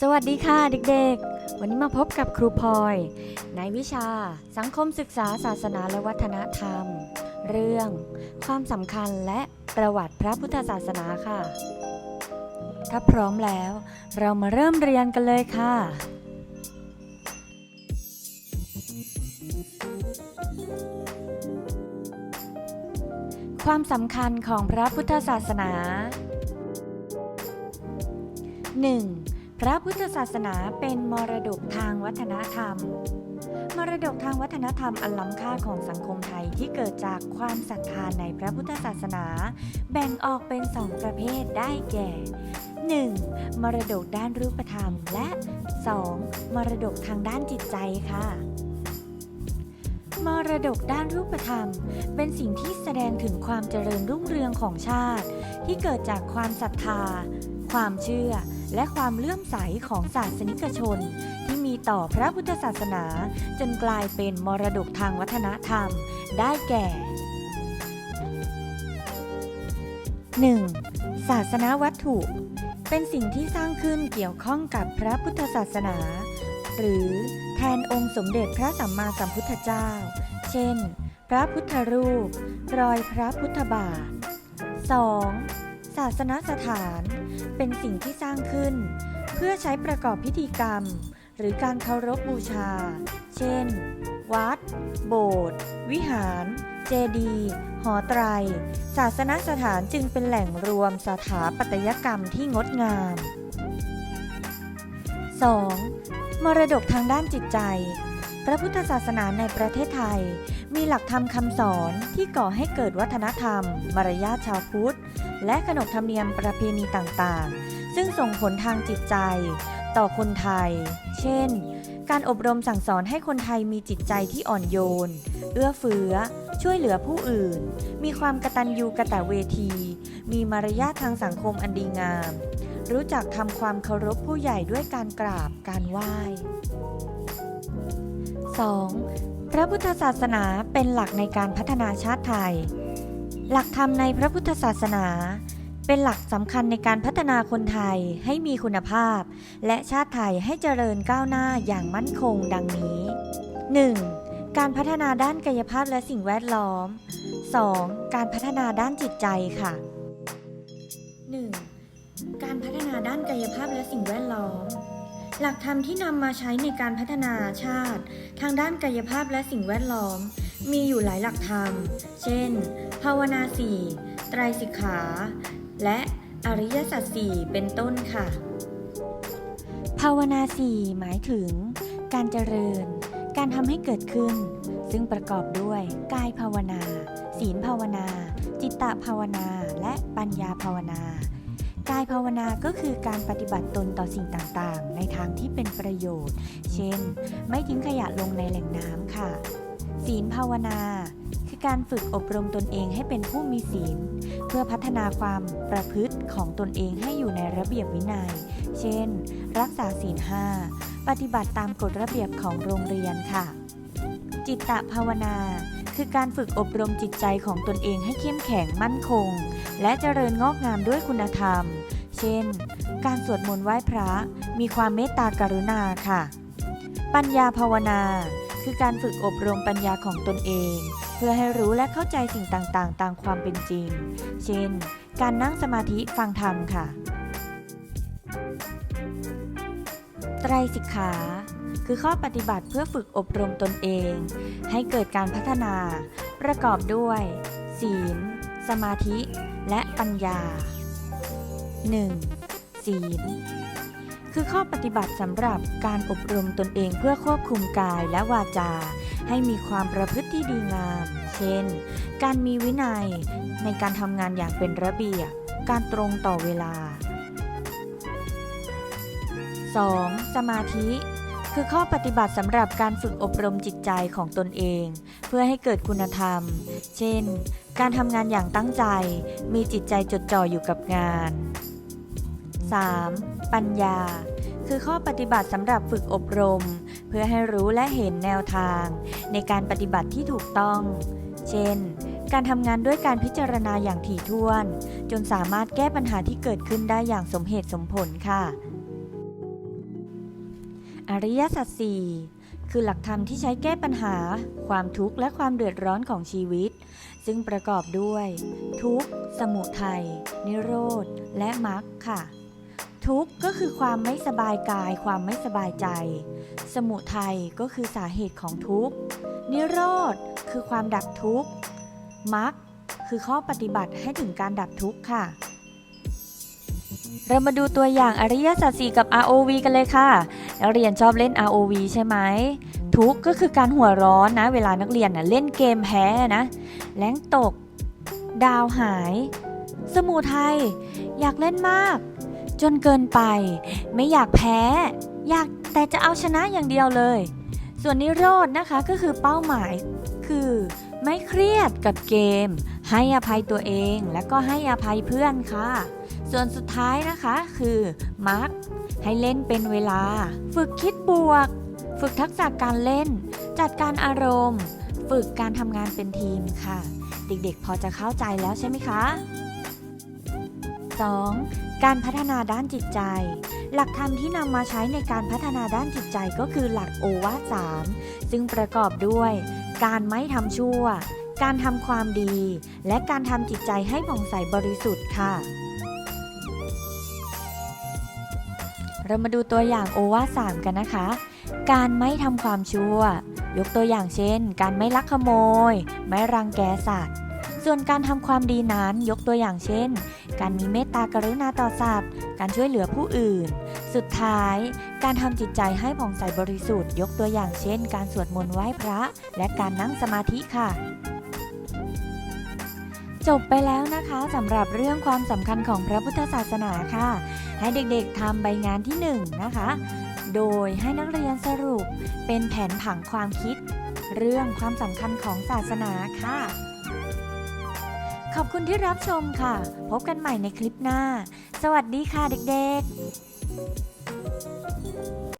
สวัสดีค่ะเด็กๆ วันนี้มาพบกับครูพลอย ในวิชา สังคมศึกษาศาสนาและวัฒนธรรม เรื่อง ความสำคัญและประวัติพระพุทธศาสนาค่ะ ถ้าพร้อมแล้ว เรามาเริ่มเรียนกันเลยค่ะ ความสำคัญของพระพุทธศาสนา 1. พระพุทธศาสนาเป็นมรดกทางวัฒนธรรม มรดกทางวัฒนธรรมอันล้ำค่าของสังคมไทยที่เกิดจากความศรัทธาในพระพุทธศาสนา แบ่งออกเป็นสองประเภทได้แก่ 1. มรดกด้านรูปธรรม และ 2. มรดกทางด้านจิตใจค่ะมรดกด้านรูปธรรม เป็นสิ่งที่แสดงถึงความเจริญรุ่งเรืองของชาติ ที่เกิดจากความศรัทธา ความเชื่อ และความเลื่อมใสของศาสนิกชน ที่มีต่อพระพุทธศาสนา จนกลายเป็นมรดกทางวัฒนธรรม ได้แก่ 1. ศาสนาวัตถุ เป็นสิ่งที่สร้างขึ้นเกี่ยวข้องกับพระพุทธศาสนา หรือแทนองค์สมเด็จพระสัมมาสัมพุทธเจ้า เช่น พระพุทธรูป รอยพระพุทธบาท 2. ศาสนสถาน เป็นสิ่งที่สร้างขึ้น เพื่อใช้ประกอบพิธีกรรม หรือการเคารพบูชา เช่น วัด โบสถ์ วิหาร เจดีย์ หอไตร ศาสนสถานจึงเป็นแหล่งรวมสถาปัตยกรรมที่งดงาม 2. มรดกทางด้านจิตใจ พระพุทธศาสนาในประเทศไทย มีหลักธรรมคำสอนที่ก่อให้เกิดวัฒนธรรม มารยาทชาวพุทธ และขนบธรรมเนียมประเพณีต่างๆ ซึ่งส่งผลทางจิตใจ ต่อคนไทย เช่น การอบรมสั่งสอนให้คนไทยมีจิตใจที่อ่อนโยน เอื้อเฟื้อ ช่วยเหลือผู้อื่น มีความกตัญญูกะตะเวที มีมารยาททางสังคมอันดีงาม รู้จักทำความเคารพผู้ใหญ่ด้วยการกราบการไหว้ 2. พระพุทธศาสนาเป็นหลักในการพัฒนาชาติไทย หลักธรรมในพระพุทธศาสนา เป็นหลักสำคัญในการพัฒนาคนไทยให้มีคุณภาพ และชาติไทยให้เจริญก้าวหน้าอย่างมั่นคงดังนี้ 1. การพัฒนาด้านกายภาพและสิ่งแวดล้อม 2. การพัฒนาด้านจิตใจค่ะ 1. การพัฒนาด้านกายภาพและสิ่งแวดล้อม หลักธรรมที่นำมาใช้ในการพัฒนาชาติ ทางด้านกายภาพและสิ่งแวดล้อม มีอยู่หลายหลักธรรม เช่น ภาวนาสี่ไตรสิกขา และอริยสัจสี่เป็นต้นค่ะ ภาวนาสี่หมายถึง การเจริญ การทำให้เกิดขึ้น ซึ่งประกอบด้วยกายภาวนา ศีลภาวนา จิตตภาวนา และปัญญาภาวนา กายภาวนาก็คือการปฏิบัติตนต่อสิ่งต่างๆ ในทางที่เป็นประโยชน์ เช่น ไม่ทิ้งขยะลงในแหล่งน้ำค่ะ ศีลภาวนา คือการฝึกอบรมตนเองให้เป็นผู้มีศีล เพื่อพัฒนาความประพฤติของตนเองให้อยู่ในระเบียบวินัย เช่น รักษาศีลห้า ปฏิบัติตามกฎระเบียบของโรงเรียนค่ะ จิตตภาวนา คือการฝึกอบรมจิตใจของตนเองให้เข้มแข็งมั่นคง และเจริญงอกงามด้วยคุณธรรม เช่น การสวดมนต์ไหว้พระ มีความเมตตากรุณาค่ะ ปัญญาภาวนา คือการฝึกอบรมปัญญาของตนเอง เพื่อให้รู้และเข้าใจสิ่งต่างๆ ตามความเป็นจริง เช่น การนั่งสมาธิฟังธรรมค่ะ ไตรสิกขา คือข้อปฏิบัติเพื่อฝึกอบรมตนเอง ให้เกิดการพัฒนา ประกอบด้วย ศีล สมาธิ และปัญญา 1. ศีล คือข้อปฏิบัติสำหรับการอบรมตนเองเพื่อควบคุมกายและวาจา ให้มีความประพฤติที่ดีงาม เช่น การมีวินัยในการทำงานอย่างเป็นระเบียบ การตรงต่อเวลา 2. สมาธิ คือข้อปฏิบัติสำหรับการฝึกอบรมจิตใจของตนเอง เพื่อให้เกิดคุณธรรม เช่น การทำงานอย่างตั้งใจ มีจิตใจจดจ่ออยู่กับงาน 3. ปัญญา คือข้อปฏิบัติสำหรับฝึกอบรม เพื่อให้รู้และเห็นแนวทาง ในการปฏิบัติที่ถูกต้อง เช่น การทำงานด้วยการพิจารณาอย่างถี่ถ้วน จนสามารถแก้ปัญหาที่เกิดขึ้นได้อย่างสมเหตุสมผลค่ะ อริยสัจสี่คือหลักธรรมที่ใช้แก้ปัญหา ความทุกข์และความเดือดร้อนของชีวิต ซึ่งประกอบด้วย ทุกข์ สมุทัย นิโรธ และมรรคค่ะ ทุกข์ก็คือความไม่สบายกาย ความไม่สบายใจ สมุทัยก็คือสาเหตุของทุกข์ นิโรธ คือความดับทุกข์ มรรคคือข้อปฏิบัติให้ถึงการดับทุกข์ค่ะ เรามาดูตัวอย่างอริยสัจสี่กับ ROV กันเลยค่ะ นักเรียนชอบเล่น ROV ใช่ไหม ทุกก็คือการหัวร้อนนะ เวลานักเรียนนะเล่นเกมแพ้นะ แรงตก ดาวหาย สมุทัยอยากเล่นมาก จนเกินไป ไม่อยากแพ้ อยากแต่จะเอาชนะอย่างเดียวเลย ส่วนนิโรธนะคะก็คือเป้าหมาย คือไม่เครียดกับเกม ให้อภัยตัวเองและก็ให้อภัยเพื่อนค่ะ ส่วนสุดท้ายนะคะคือมาร์กให้เล่นเป็นเวลา ฝึกคิดบวก ฝึกทักษะการเล่น จัดการอารมณ์ ฝึกการทำงานเป็นทีมค่ะ เด็กๆ พอจะเข้าใจแล้วใช่ไหมคะ 2. การพัฒนาด้านจิตใจ หลักธรรมที่นำมาใช้ในการพัฒนาด้านจิตใจก็คือหลักโอวาทสามซึ่งประกอบด้วย การไม่ทำชั่ว การทำความดี และการทำจิตใจให้ผ่องใสบริสุทธิ์ค่ะ เรามาดูตัวอย่างโอวาสามกันนะคะ การไม่ทำความชั่ว ยกตัวอย่างเช่น การไม่ลักขโมย ไม่รังแกสัตว์ ส่วนการทำความดีนั้นยกตัวอย่างเช่น การมีเมตตากรุณาต่อสัตว์ การช่วยเหลือผู้อื่น สุดท้าย การทำจิตใจให้ผ่องใสบริสุทธิ์ ยกตัวอย่างเช่น การสวดมนต์ไหว้พระ และการนั่งสมาธิค่ะ จบไปแล้วนะคะสำหรับเรื่องความสำคัญของพระพุทธศาสนาค่ะ ให้เด็กๆทำใบงานที่1นงนะคะ โดยให้นักเรียนสรุปเป็นแผนผังความคิด เรื่องความสำคัญของศาสนาค่ะ ขอบคุณที่รับชมค่ะ พบกันใหม่ในคลิปหน้า สวัสดีค่ะเด็กๆ